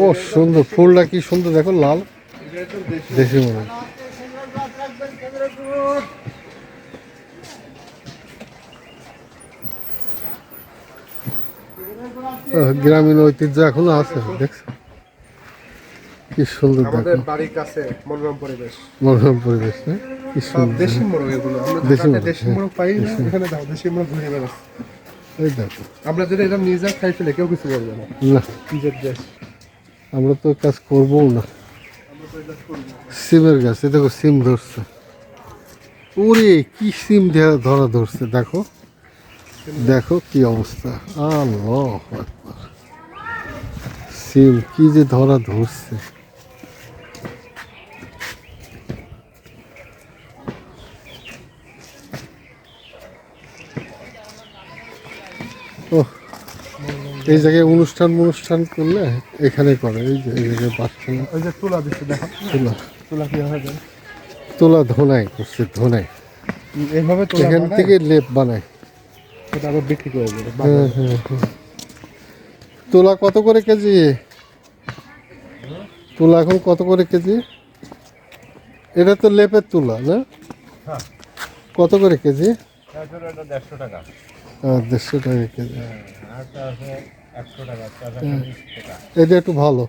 ও সুন্দর। ফুলটা কি সুন্দর দেখো লাল। দেশি মনে গ্রামীণ ঐতিহ্য এখনও আছে দেখছ? কি সুন্দর আমাদের বাড়ির কাছে মনোরম পরিবেশ। মনোরম পরিবেশ না? কি সব সুন্দর। দেশি মোরগ এগুলো। আমরা দেশি মোরগ, দেশি মোরগ পাই না এখানে দাও দেশি মোরগ ঘুরে বেড়াচ্ছে। আমরা যদি এটা নিজে খাই ফেলে কেউ কিছু বলবে না। না। নিজের দেশ। আমরা তো কাজ করব না। সিমের গাছ দেখো সিম ধরছে। ওরে, কি সিম ধরা ধরা ধরছে, দেখো। দেখো কি অবস্থা। আল্লাহ। সিম কি যে ধরা ধরছে। ও এই জায়গায় অনুষ্ঠান অনুষ্ঠান করলে এখানে করে এই যে এই জায়গায় বাচ্চা ওই যে তুলা দিচ্ছে দেখো। তোলা। তুলা কীভাবে দেয় তোলা ধোনায় করছে ধোনায় এইভাবে তুলা এখান থেকে লেপ বানায়। এটা আবার বিক্রি করে দেবে হ্যাঁ, হ্যাঁ, হ্যাঁ। তোলা কত করে কেজি? তোলা এখন কত করে কেজি? এটা তো লেপের তোলা না? কত করে কেজি? দেড়শো টাকা। আহ, দেড়শো টাকা কেজি। টাকা টাকা এটা একটু ভালো।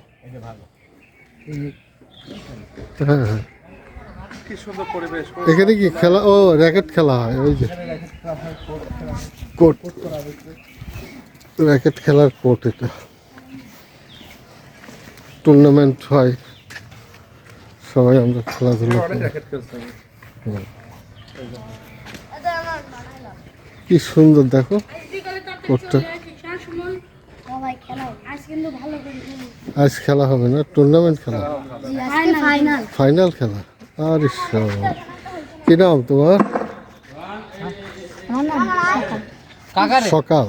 হ্যাঁ হ্যাঁ। কি সুন্দর পরিবেশ। এখানে কি খেলা? ও র্যাকেট খেলা হয় ওই যে। কোর্ট র্যাকেট খেলার কোর্ট এটা। টুর্নামেন্ট হয়। সবাই আমরা খেলাধুলা করি। কি সুন্দর দেখো। আজ কিন্তু ভালো করে খেলি আজ খেলা হবে না? টুর্নামেন্ট খেলা? ফাইনাল ফাইনাল খেলা? আর কি নাম তোমার? সকাল।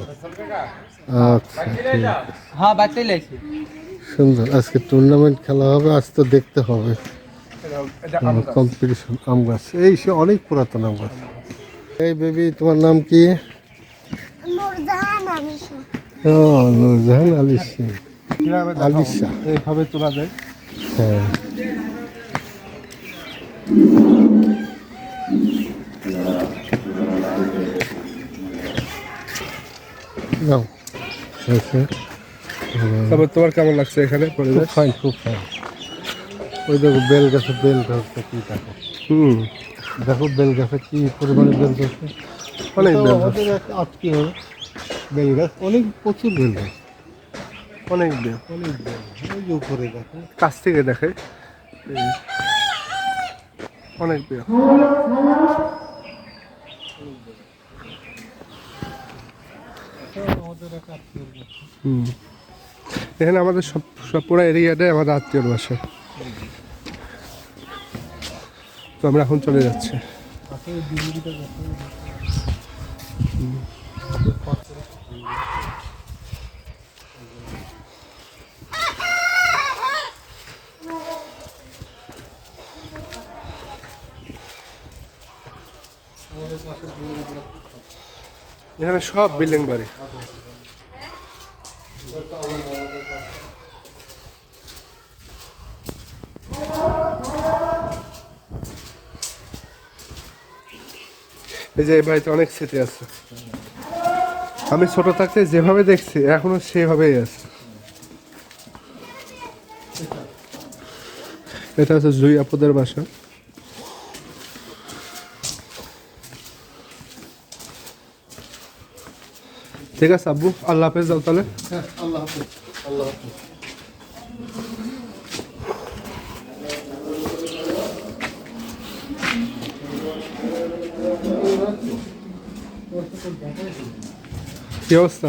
আচ্ছা ঠিক আছে। হ্যাঁ সুন্দর। আজকে টুর্নামেন্ট খেলা হবে আজ তো দেখতে হবে। এটা কম্পিটিশন আম গাছ। এই সে অনেক পুরাতন আম গাছ। এই বেবি তোমার নাম কি? ও নুরজাহান? আলিশা এইভাবে তোলা যায়। হ্যাঁ। নাও। হয়েছে। তারপর তোমার কেমন লাগছে এখানে? পরিবেশ ফাইন খুব ফাইন ওই দেখো বেল গাছে বেল ধরছে কি দেখো। হুম। দেখো বেল গাছে কি পরিমাণে বেল ধরছে অনেক বেল আমাদের এক আত্মীয় বেল গাছ অনেক প্রচুর বেল গাছ। অনেক বেল। অনেক বেল। ওই উপরে দেখো। কাছ থেকে দেখে। অনেক বেল। গাছ। এখানে আমাদের সব সব পুরো এরিয়াটাই আমাদের আত্মীয়র বাসা। তো আমরা এখন চলে যাচ্ছি। এখানে সব বিল্ডিং বাড়ি। এই যে এই বাড়িতে অনেক স্মৃতি আছে। আমি ছোট থাকতে যেভাবে দেখছি, এখনও সেভাবেই আছে। এটা হচ্ছে জুই আপুদের বাসা। ঠিক আছে আব্বু, আল্লাহ হাফেজ, যাও তাহলে। হ্যাঁ আল্লাহ হাফিজ আল্লাহ হাফিজ। কি অবস্থা?